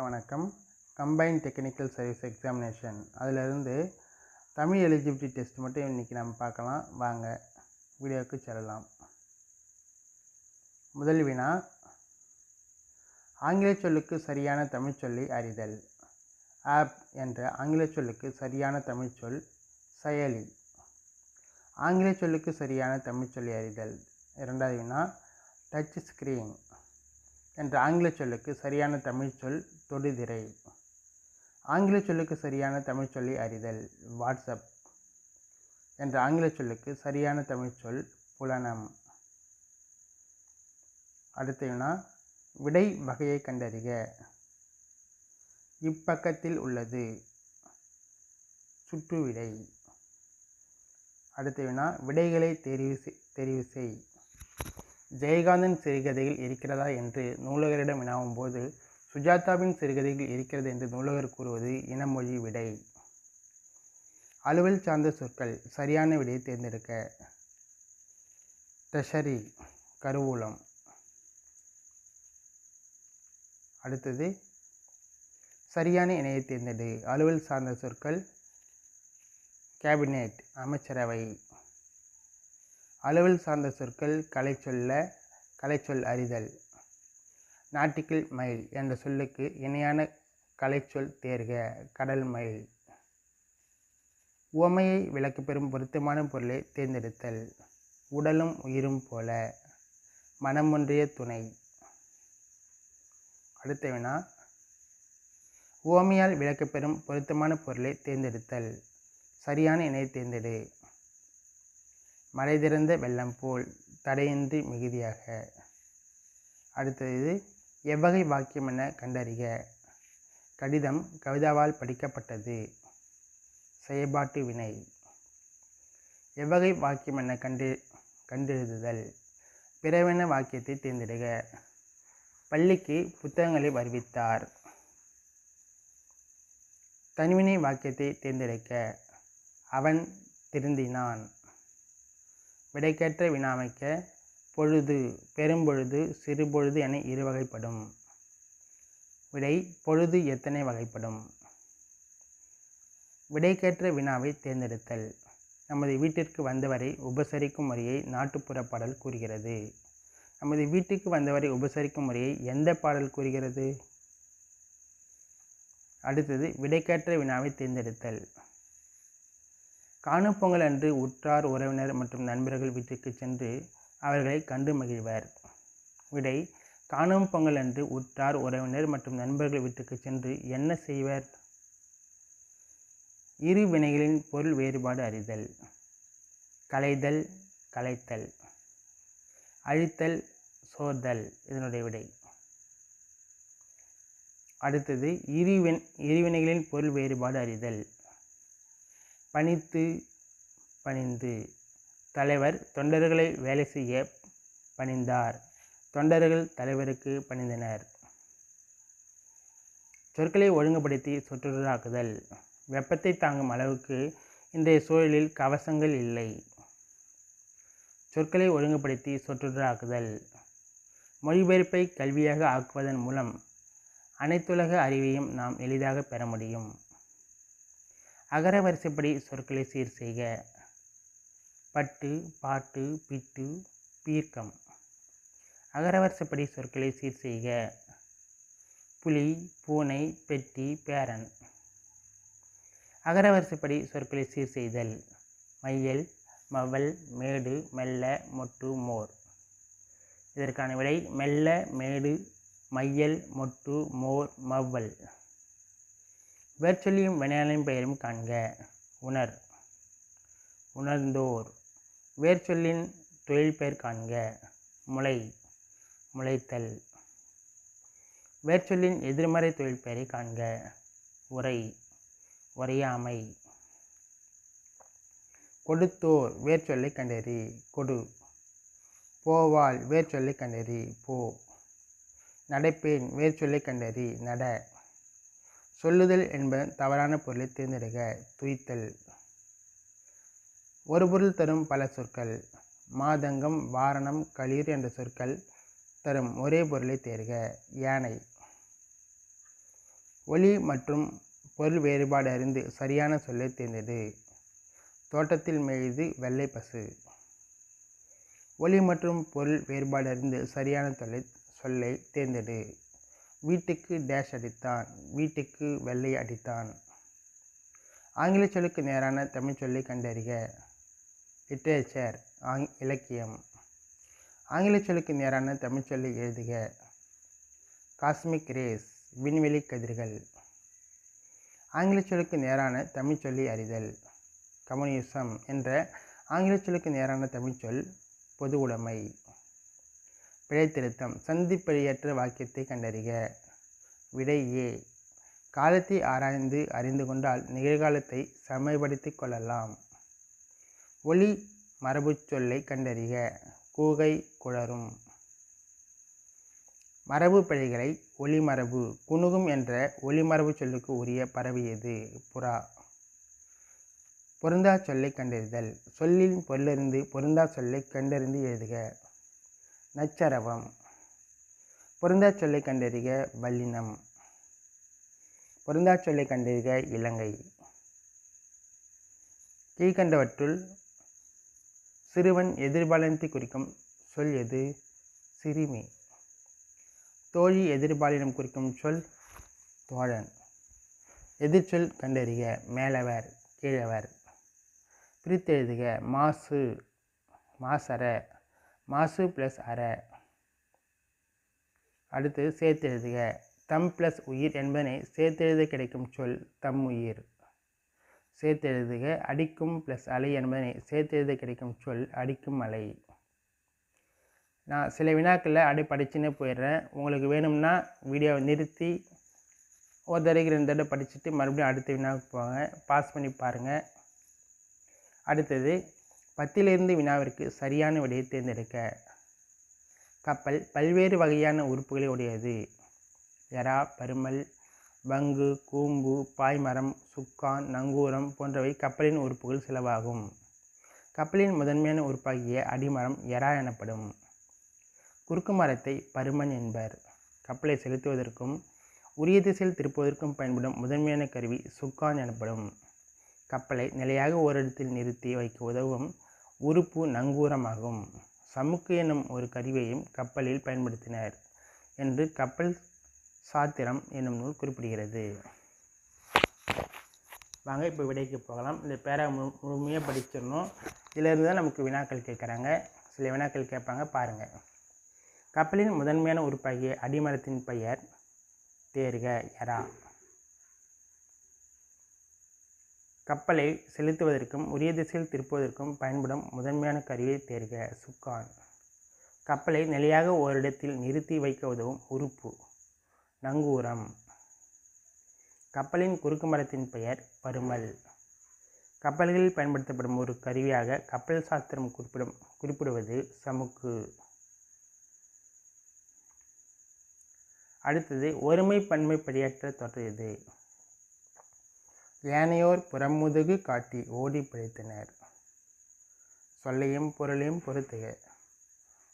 அனைவருக்கும் வணக்கம். Combine technical service examination அதிலிருந்து தமிழ் எலிஜிபிலிட்டி டெஸ்ட் மட்டும் இன்றைக்கி நம்ம பார்க்கலாம். வாங்க வீடியோவுக்கு செல்லலாம். முதல் வினா ஆங்கில சொல்லுக்கு சரியான தமிழ் சொல்லி அறிதல். ஆப் என்ற ஆங்கில சொல்லுக்கு சரியான தமிழ் சொல் செயலி. ஆங்கில சொல்லுக்கு சரியான தமிழ் சொல்லி அறிதல். இரண்டாவது வினா டச் ஸ்க்ரீன் என்ற ஆங்கில சொல்லுக்கு சரியான தமிழ் சொல் தொடுதிரை. ஆங்கில சொல்லுக்கு சரியான தமிழ் சொல்லி அறிதல் வாட்ஸ்அப் என்ற ஆங்கில சொல்லுக்கு சரியான தமிழ் சொல் புலனம். அடுத்ததுனா விடை வகையை கண்டறிக. இப்பக்கத்தில் உள்ளது. சுற்று விடை. அடுத்த வினா விடைகளை தெரிவு தெரிவு செய். ஜெயகாந்தன் சிறுகதையில் இருக்கிறதா என்று நூலகரிடம் வினாவும் போது சுஜாதாவின் சிறுகதையில் இருக்கிறது என்று நூலகர் கூறுவது இனமொழி விடை. அலுவல் சார்ந்த சொற்கள் சரியான விடையை தேர்ந்தெடுக்க. ட்ரெஷரி கருவூலம். அடுத்தது சரியான இணையை தேர்ந்தெடு. அலுவல் சார்ந்த சொற்கள் கேபினெட் அமைச்சரவை. அலுவல் சார்ந்த சொற்கள் கலை சொல்ல கலைச்சொல் அறிதல். நாட்டிக்கல் மயில் என்ற சொல்லுக்கு இணையான கலைச்சொல் தேர்க கடல் மயில். உவமையை விளக்கு பெறும் பொருத்தமான பொருளை தேர்ந்தெடுத்தல். உடலும் உயிரும் போல மனமொன்றிய துணை. அடுத்த வினா உவமையால் விளக்கப்பெறும் பொருத்தமான பொருளை தேர்ந்தெடுத்தல். சரியான இணை தேர்ந்தெடு. மழை திறந்த வெள்ளம் போல் தடையின்றி மிகுதியாக. அடுத்தது எவ்வகை வாக்கியம் என கண்டறிக. கடிதம் கவிதாவால் படிக்கப்பட்டது. செயற்பாட்டு வினை. எவ்வகை வாக்கியம் என கண்டு கண்டெழுதுதல். பிறவென வாக்கியத்தை தேர்ந்தெடுக. பள்ளிக்கு புத்தகங்களை வருவித்தார் தனிவினை வாக்கியத்தை தேர்ந்தெடுக்க. அவன் திருந்தினான். விடைக்கேற்ற வினாமைக்க பொழுது பெரும்பொழுது சிறுபொழுது என இரு வகைப்படும். விடை பொழுது எத்தனை வகைப்படும்? விடைக்கேற்ற வினாவை தேர்ந்தெடுத்தல். நமது வீட்டிற்கு வந்தவரை உபசரிக்கும் முறையை நாட்டுப்புற பாடல் கூறுகிறது. நமது வீட்டுக்கு வந்தவரை உபசரிக்கும் முறையை எந்த பாடல் கூறுகிறது? அடுத்தது விடைக்கேற்ற வினாவை தேர்ந்தெடுத்தல். காணும் பொங்கல் அன்று உற்றார் உறவினர் மற்றும் நண்பர்கள் வீட்டுக்கு சென்று அவர்களை கண்டு மகிழ்வர். விடை காணும் பொங்கல் அன்று உற்றார் உறவினர் மற்றும் நண்பர்கள் வீட்டுக்கு சென்று என்ன செய்வர்? இரு வினைகளின் பொருள் வேறுபாடு அறிதல். கலைதல் கலைத்தல் அழித்தல் சோர்தல். இதனுடைய விடை. அடுத்தது இருவின் இருவினைகளின் பொருள் வேறுபாடு அறிதல். பணித்து பணிந்து. தலைவர் தொண்டர்களை வேலை செய்ய பணிந்தார். தொண்டர்கள் தலைவருக்கு பணிந்தனர். சொற்களை ஒழுங்குபடுத்தி சொற்றொடராக்குதல். வெப்பத்தை தாங்கும் அளவுக்கு இன்றைய சூழலில் கவசங்கள் இல்லை. சொற்களை ஒழுங்குபடுத்தி சொற்றொடராக்குதல். மொழிபெயர்ப்பை கல்வியாக ஆக்குவதன் மூலம் அனைத்துலக அறிவையும் நாம் எளிதாக பெற முடியும். அகர வரிசைப்படி சொற்களை சீர் செய்க பட்டு பாட்டு பிட்டு பீர்க்கம். அகரவரிசப்படி சொற்களை சீர் செய்க. புலி பூனை பெட்டி பேரன். அகரவரிசப்படி சொற்களை சீர் செய்தல். மையல் மவல் மேடு மெல்ல மொட்டு மோர். இதற்கான விடை மெல்ல மேடு மையல் மொட்டு மோர் மவ்வல் வேர்ச்சொல்லியும் வினையாளின் பெயரும் காண்க. உணர். உணர்ந்தோர். வேர்ச்சொல்லின் தொழில் பெயர் காண்க. முளை முளைத்தல். வேர்ச்சொல்லின் எதிர்மறை தொழில் பெயரை காண்க. உரை உரையாமை. கொடுத்தோர் வேர்ச்சொல்லை கண்டறி. கொடு. போவால் வேர்ச்சொல்லை கண்டறி. போ. நடைப்பேன் வேர்ச்சொல்லை கண்டறி. நட. சொல்லுதல் என்பதன் தவறான பொருளை தேர்ந்தெடுக்க துய்த்தல். ஒரு பொருள் தரும் பல சொற்கள். மாதங்கம் வாரணம் களிர் என்ற சொற்கள் தரும் ஒரே பொருளை தேர்க. யானை. ஒலி மற்றும் பொருள் வேறுபாடு அறிந்து சரியான சொல்லை தேர்ந்தெடு. தோட்டத்தில் மேய்து வெள்ளை பசு. ஒலி மற்றும் பொருள் வேறுபாடு அறிந்து சரியான தொல்லை சொல்லை தேர்ந்தெடு. வீட்டுக்கு டேஷ் அடித்தான். வீட்டுக்கு வெள்ளை அடித்தான். ஆங்கில சொல்லுக்கு நேரான தமிழ் சொல்லை கண்டறிக. லிட்ரேச்சர் ஆங் இலக்கியம். ஆங்கில சொல்லுக்கு நேரான தமிழ்ச்சொல்லை எழுதுக. காஸ்மிக் ரேஸ் விண்வெளி கதிர்கள். ஆங்கில சொல்லுக்கு நேரான தமிழ்ச்சொல்லி அறிதல். கம்யூனிசம் என்ற ஆங்கில சொல்லுக்கு நேரான தமிழ்ச்சொல் பொது உடைமை. பிழைத்திருத்தம் சந்திப்பழியற்ற வாக்கியத்தை கண்டறிக. விடை ஏ காலத்தை ஆராய்ந்து அறிந்து கொண்டால் நிகழ்காலத்தை சமயப்படுத்திக் கொள்ளலாம். ஒளி மரபுச் சொல்லை கண்டறிக. கூகை குளரும் மரபு பிழைகளை ஒளிமரபு குணுகும் என்ற ஒளிமரபு சொல்லுக்கு உரிய பரவியது புறா. பொருந்தா சொல்லை கண்டறிதல். சொல்லின் பொருளிருந்து பொருந்தா சொல்லை கண்டறிந்து எழுதுக. நச்சரவம். பொருந்தா சொல்லை கண்டறிக வல்லினம். பொருந்தா சொல்லை கண்டறிக இலங்கை. கீழ்கண்டவற்றுள் சிறுவன் எதிர்பாலினத்தை குறிக்கும் சொல் எது? சிறுமி. தோழி எதிர்பாலினம் குறிக்கும் சொல் தோழன். எதிர்ச்சொல் கண்டறிக மேலவர் கீழவர். பிரித்தெழுதுக மாசு மாசர மாசு ப்ளஸ் அற. அடுத்து சேர்த்தெழுதுக தம் ப்ளஸ் உயிர் என்பதனை சேர்த்தெழுத கிடைக்கும் சொல் தம் உயிர். சேர்த்தெழுதுக அடிக்கும் ப்ளஸ் அலை என்பதனை சேர்த்தெழுத கிடைக்கும் சொல் அடிக்கும் அலை. நான் சில வினாக்களில் அடி படிச்சுன்னே போயிடுறேன். உங்களுக்கு வேணும்னா வீடியோவை நிறுத்தி ஒரு தடவைக்கு ரெண்டு தடவை படிச்சுட்டு மறுபடியும் அடுத்த வினாவுக்கு போங்க. பாஸ் பண்ணி பாருங்கள் அடுத்தது பத்திலிருந்து வினாவிற்கு சரியான விடையை தேர்ந்தெடுக்க. கப்பல் பல்வேறு வகையான உறுப்புகளை உடையது. எறா பருமல் பங்கு கூம்பு பாய்மரம் சுக்கான் நங்கூரம் போன்றவை கப்பலின் உறுப்புகள் செலவாகும். கப்பலின் முதன்மையான உறுப்பாகிய அடிமரம் எறா எனப்படும். குறுக்கு மரத்தை பருமன் என்பர். கப்பலை செலுத்துவதற்கும் உரிய திசையில் திருப்புவதற்கும் பயன்படும் முதன்மையான கருவி சுக்கான் எனப்படும். கப்பலை நிலையாக ஓரிடத்தில் நிறுத்தி வைக்க உதவும் உறுப்பு நங்கூரமாகும். சமுக்கு எனும் ஒரு கருவியையும் கப்பலில் பயன்படுத்தினர். என்று கப்பல் சாத்திரம் என்னும் நூல் குறிப்பிடுகிறது. வாங்க இப்போ விடைக்கு போகலாம். இந்த பேரா மு முழுமையாக படிச்சிடணும். இதிலிருந்து தான் நமக்கு வினாக்கள் கேட்குறாங்க. சில வினாக்கள் கேட்பாங்க பாருங்கள் கப்பலின் முதன்மையான உறுப்பாகிய அடிமரத்தின் பெயர் தேர்க எரா கப்பலை செலுத்துவதற்கும் உரிய திசையில் திருப்புவதற்கும் பயன்படும் முதன்மையான கருவியை தேர்க சுக்கான். கப்பலை நிலையாக ஓரிடத்தில் நிறுத்தி வைக்க உதவும் உறுப்பு. நங்கூரம். கப்பலின் குறுக்கு மரத்தின் பெயர் பருமல். கப்பல்களில் பயன்படுத்தப்படும் ஒரு கருவியாக கப்பல் சாஸ்திரம் குறிப்பிடும் குறிப்பிடுவது சமுக்கு. அடுத்தது ஒருமை பன்மை படியற்ற தொடரியது ஏனையோர் புறமுதுகு காட்டி ஓடி பிழைத்தனர். சொல்லையும் பொருளையும் பொறுத்துக.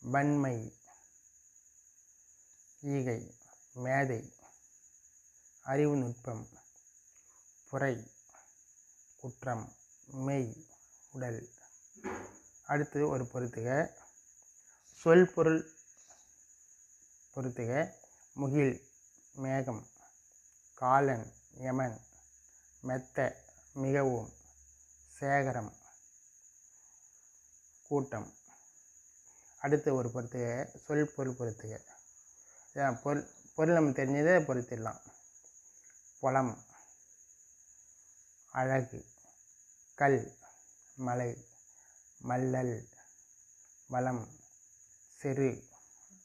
வன்மை. ஈகை. மேதை அறிவு நுட்பம் புரை குற்றம் மெய் உடல். அடுத்து ஒரு பொறுத்துக சொல் பொருள் பொறுத்துக முகில் மேகம் காலன் யமன் மெத்த மிகவும் சேகரம் கூட்டம். அடுத்து ஒரு பொறுத்துக சொல் பொருள் பொறுத்துக பொருள் பொருள் நம்ம தெரிஞ்சதை பொறுத்திடலாம். புலம் அழகு கல் மலை மல்லல் வளம் சிறு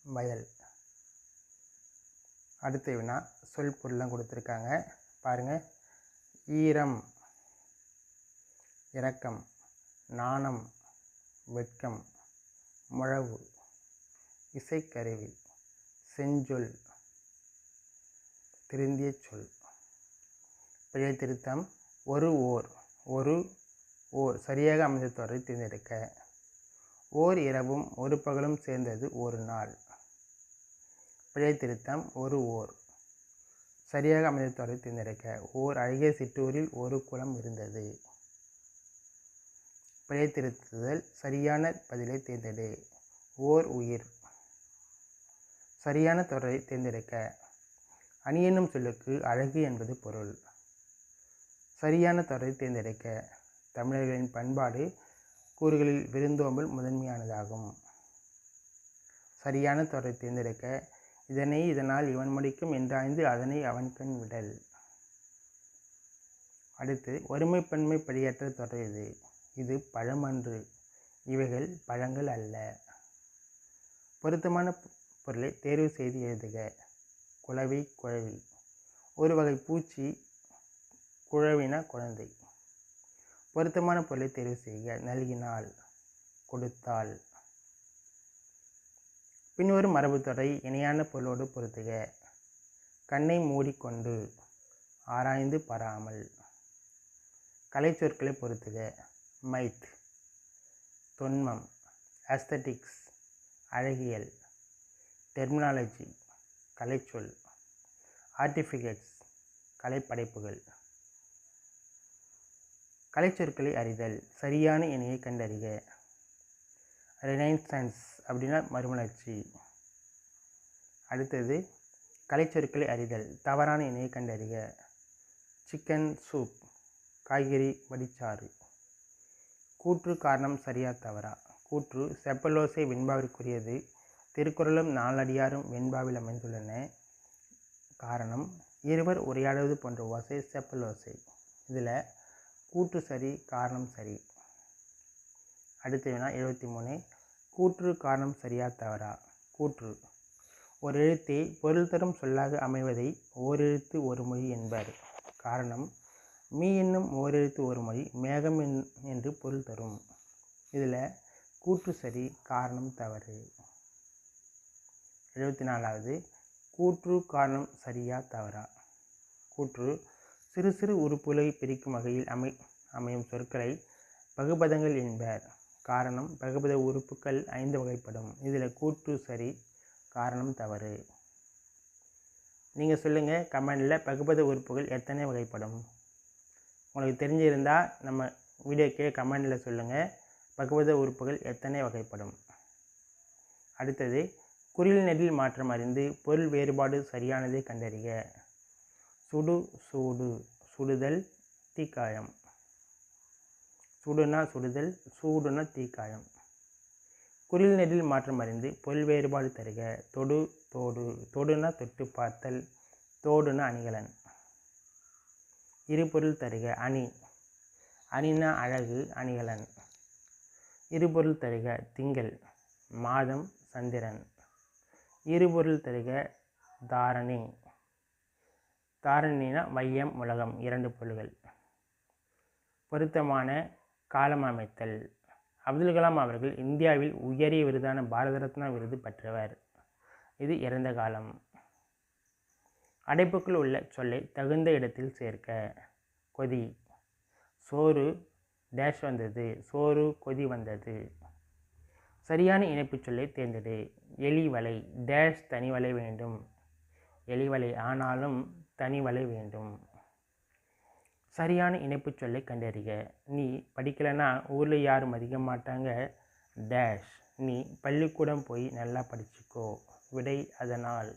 வயல். அடுத்த வினா சொல் பொருள்லாம் கொடுத்துருக்காங்க. பாருங்கள் ஈரம் இரக்கம் நாணம் வெட்கம் முழவு இசைக்கருவி செஞ்சொல். திருந்திய சொல். பிழை திருத்தம் ஒரு ஓர் ஒரு ஓர் சரியாக அமைந்த தொடரை தேர்ந்தெடுக்க ஓர் இரவும் ஒரு பகலும் சேர்ந்தது ஒரு நாள். பிழை திருத்தம் ஒரு ஓர் சரியாக அமைந்த தொடரை தேர்ந்தெடுக்க ஓர் அழகிய சிற்றூரில் ஒரு குளம் இருந்தது. பிழைத்திருத்துதல் சரியான பதிலை தேர்ந்தெடு. ஓர் உயிர் சரியான தொடரை தேர்ந்தெடுக்க. அணி என்னும் சொல்லுக்கு அழகு என்பது பொருள். சரியான தொடரை தேர்ந்தெடுக்க தமிழர்களின் பண்பாடு கூறுகளில் விருந்தோம்பல் முதன்மையானதாகும். சரியான தொடரை தேர்ந்தெடுக்க இதனை இதனால் இவன் முடிக்கும் என்றாய்ந்து அதனை அவன் கண் விடல். அடுத்து ஒருமைப்பன்மை படியற்ற தொடர் இது. இது பழமன்று. இவைகள் பழங்கள் அல்ல. பொருத்தமான பொருளை தேர்வு செய்து எழுதுக. குளவி குழவி. ஒரு வகை பூச்சி குழவினா குழந்தை. பொருத்தமான பொருளை தேர்வு செய்ய நல்கினால் கொடுத்தால். பின்வரும் மரபுத்தொடரை இணையான பொருளோடு பொருத்துக. கண்ணை மூடிக்கொண்டு ஆராய்ந்து பராமல். கலைச்சொற்களை பொருத்துக. மைத். தொன்மம். அஸ்தட்டிக்ஸ் அழகியல். டெர்மினாலஜி கலைச்சொல் ஆர்டிஃபிகேட்ஸ் கலைப்படைப்புகள். கலைச்சொற்களை அறிதல் சரியான இணையை கண்டறிக. ரினைன்சன்ஸ் அப்படின்னா மறுமலர்ச்சி. அடுத்தது கலைச்சொற்களை அறிதல் தவறான இணையை கண்டறிக. சிக்கன் சூப் காய்கறி வடிச்சாறு. கூற்று காரணம் சரியா தவறா? கூற்று செப்பலோசை வெண்பாவிற்குரியது திருக்குறளும் நாலடியாரும் வெண்பாவில் அமைந்துள்ளன. காரணம் இருவர் உரையாடுவது போன்ற ஓசை செப்பல் ஓசை. இதில் கூற்று சரி காரணம் சரி. அடுத்து வினா எழுபத்தி மூணு. கூற்று காரணம் சரியா தவறா? கூற்று. ஒரு எழுத்தை பொருள் தரும் சொல்லாக அமைவதை ஓரெழுத்து ஒரு மொழி என்பர். காரணம் மீ என்னும் ஓரெழுத்து ஒரு மொழி மேகம் என்று பொருள் தரும். இதில் கூற்று சரி காரணம் தவறு. எழுபத்தி நாலாவது கூற்று காரணம் சரியா தவறா? கூற்று சிறு சிறு உறுப்புகளை பிரிக்கும் வகையில் அமை அமையும் சொற்களை பகுபதங்கள் என்பர். காரணம் பகுபத உறுப்புகள் ஐந்து வகைப்படும். இதில் கூற்று சரி காரணம் தவறு. நீங்கள் சொல்லுங்கள் கமெண்டில் பகுபத உறுப்புகள் எத்தனை வகைப்படும்? உங்களுக்கு தெரிஞ்சிருந்தால் நம்ம வீடியோக்கே கமெண்டில் சொல்லுங்கள் பகுபத உறுப்புகள் எத்தனை வகைப்படும்? அடுத்தது குறில் மாற்றம் அறிந்து பொருள் வேறுபாடு சரியானதை கண்டறிக. சுடு சூடு சுடுதல் தீக்காயம். சுடுனா சுடுதல் சூடுனா தீக்காயம். குறில் நெடில் மாற்றம் அறிந்து பொருள் வேறுபாடு தருக. தொடு தோடு. தொடுனா தொட்டு பார்த்தல் தோடுனா அணிகலன். இருபொருள் தருக அணி. அணினா அழகு அணிகலன். இருபொருள் தருக திங்கள். மாதம் சந்திரன். இருபொருள் தருக தாரணி. தாரணினா வையம் உலகம் இரண்டு பொருள்கள். பொருத்தமான காலம் அமைத்தல். அப்துல் கலாம் அவர்கள் இந்தியாவில் உயரிய விருதான பாரத ரத்னா விருது பெற்றவர். இது இறந்த காலம். அடைப்புக்குள் உள்ள சொல்லை தகுந்த இடத்தில் சேர்க்க. கொதி. சோறு டேஷ் வந்தது. சோறு கொதி வந்தது. சரியான இணைப்புச் சொல்லை தேர்ந்தெடு. எலி வலை டேஷ் தனி வலை வேண்டும். எலி வலை ஆனாலும் தனி வலை வேண்டும். சரியான இணைப்புச் சொல்லை கண்டறிக. நீ படிக்கலைன்னா ஊரில் யாரும் மதிக்க மாட்டாங்க. டேஷ் நீ பள்ளிக்கூடம் போய் நல்லா படிச்சுக்கோ. விடை அதனால்.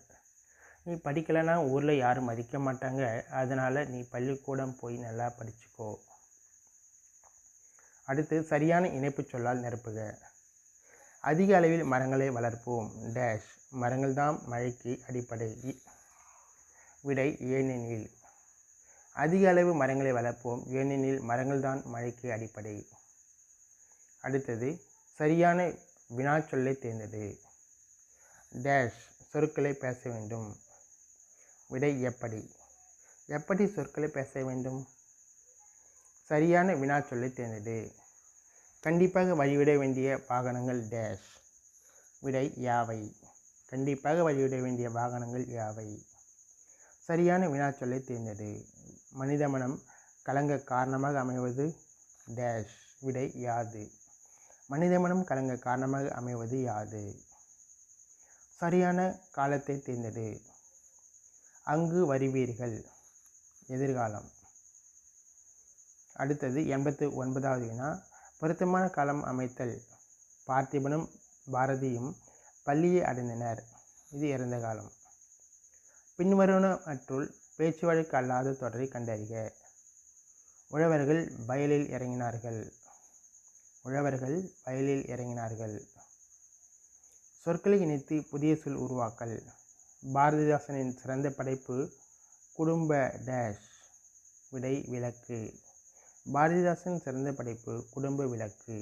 நீ படிக்கலைன்னா ஊரில் யாரும் மதிக்க மாட்டாங்க. அதனால் நீ பள்ளிக்கூடம் போய் நல்லா படிச்சுக்கோ. அடுத்து சரியான இணைப்புச் சொல்லால் நிரப்புக. அதிக அளவில் மரங்களை வளர்ப்போம். டேஷ் மரங்கள்தான் மழைக்கு அடிப்படை. விடை ஏனெனில் அதிக அளவு மரங்களை வளர்ப்போம். ஏனெனில் மரங்கள் தான் மழைக்கு அடிப்படை. அடுத்தது சரியான வினாச்சொல்லை தேர்ந்தது டேஷ் சொற்களை பேச வேண்டும். விடை எப்படி? எப்படி சொற்களை பேச வேண்டும்? சரியான வினாச்சொல்லை தேர்ந்தது கண்டிப்பாக வழிவிட வேண்டிய வாகனங்கள் டேஷ் விடை யாவை? கண்டிப்பாக வழிவிட வேண்டிய வாகனங்கள் யாவை? சரியான வினாச்சொல்லை தேர்ந்தது மனித மனம் கலங்க காரணமாக அமைவது டேஷ் விடை யாது? மனித மனம் கலங்க காரணமாக அமைவது யாது? சரியான காலத்தை தேர்ந்தது அங்கு வருவீர்கள். எதிர்காலம். அடுத்தது எண்பத்து ஒன்பதாவது வினா. பொருத்தமான காலம் அமைத்தல். பார்த்திபனும் பாரதியும் பள்ளியை அடைந்தனர். இது இறந்த காலம். பின்வருவனவற்றுள் பேச்சு வழக்கு அல்லாத தொடரை கண்டறிக. உழவர்கள் வயலில் இறங்கினார்கள். உழவர்கள் வயலில் இறங்கினார்கள். சொற்களை இணைத்து புதிய சொல் உருவாக்கல். பாரதிதாசனின் சிறந்த படைப்பு குடும்ப டேஷ் விடை விளக்கு. பாரதிதாசன் சிறந்த படைப்பு குடும்ப விளக்கு.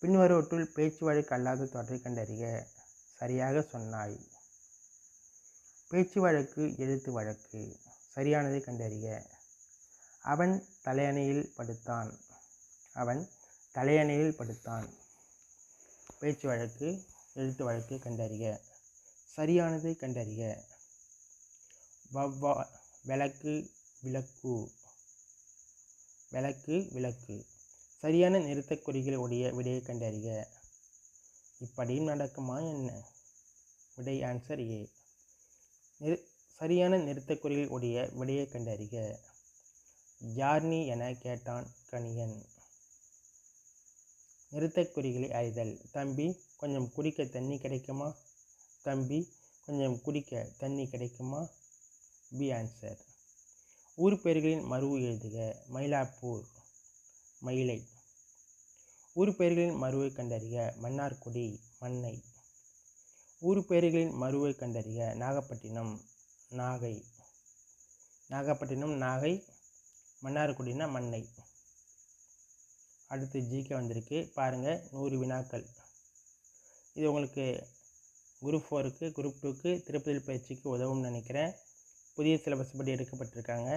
பின்வருவற்றுள் பேச்சு வழக்கு அல்லாத தொடரை கண்டறிய சரியாக சொன்னாய். பேச்சு வழக்கு எழுத்து வழக்கு சரியானதை கண்டறிய அவன் தலையணையில் படுத்தான். அவன் தலையணையில் படுத்தான். பேச்சு வழக்கு எழுத்து வழக்கு கண்டறிய சரியானதை கண்டறிய வவ்வா விளக்கு விளக்கு. விளக்கு விளக்கு. சரியான நிறுத்தக் குறிகள் உடைய விடையை கண்டறிக. இப்படியும் நடக்குமா என்ன? விடை ஆன்சர் ஏ நிறு சரியான நிறுத்தக் குறிகள் உடைய விடையை கண்டறிக. யார் நீ என கேட்டான் கணியன் நிறுத்தக் குறிகளை அறிதல். தம்பி கொஞ்சம் குடிக்க தண்ணி கிடைக்குமா? தம்பி கொஞ்சம் குடிக்க தண்ணி கிடைக்குமா? பி ஆன்சர் ஊர் பெயர்களின் மறுவு எழுதுக. மயிலாப்பூர் மயிலை. ஊர் பெயர்களின் மறுவை கண்டறிக. மன்னார்குடி மண்ணை. ஊர் பெயர்களின் மறுவை கண்டறிக. நாகப்பட்டினம் நாகை. நாகப்பட்டினம் நாகை. மன்னார்குடினா மண்ணை. அடுத்து ஜிகே வந்திருக்கு. பாருங்கள் நூறு வினாக்கள். இது உங்களுக்கு குரூப் ஃபோருக்கு குரூப் டூக்கு திருப்பதி பயிற்சிக்கு உதவும்னு நினைக்கிறேன். புதிய சிலபஸ் படி எடுக்கப்பட்டிருக்காங்க.